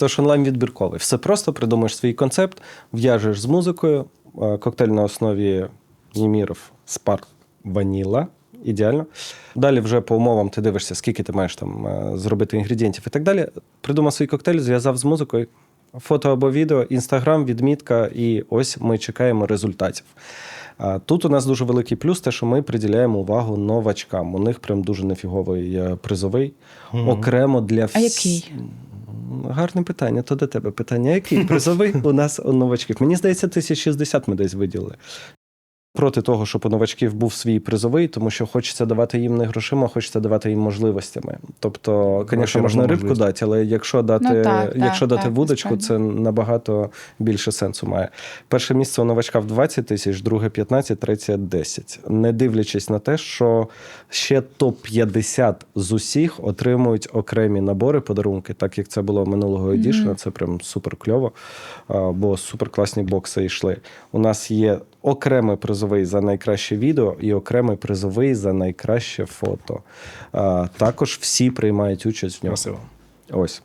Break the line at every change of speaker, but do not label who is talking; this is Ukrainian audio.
Тож онлайн відбірковий. Все просто придумаєш свій концепт, в'яжеш з музикою, е, коктейль на основі Німіров Spark Vanilla. Ідеально. Далі вже по умовам ти дивишся, скільки ти маєш там е, зробити інгредієнтів і так далі. Придумав свій коктейль, зв'язав з музикою, фото або відео, інстаграм, відмітка, і ось ми чекаємо результатів. Тут у нас дуже великий плюс, те, що ми приділяємо увагу новачкам. У них прям дуже нефіговий е, призовий, окремо для
А
всіх.
який?
Гарне питання. То до тебе питання. Який призовий у нас у новачків? Мені здається, 1060 ми десь виділили. Проти того, щоб у новачків був свій призовий, тому що хочеться давати їм не грошима, хочеться давати їм можливостями. Тобто, звісно, можна рибку дати, але якщо дати,
Ну, так,
якщо
так,
дати
так,
вудочку, це набагато більше сенсу має. Перше місце у новачка в 20 тисяч, друге 15, третє 10. Не дивлячись на те, що ще топ-50 з усіх отримують окремі набори, подарунки, так як це було минулого едішна, це прям супер кльово, бо супер класні бокси йшли. У нас є окремий призовий за найкраще відео і окремий призовий за найкраще фото. Також всі приймають участь в ньому. Ось.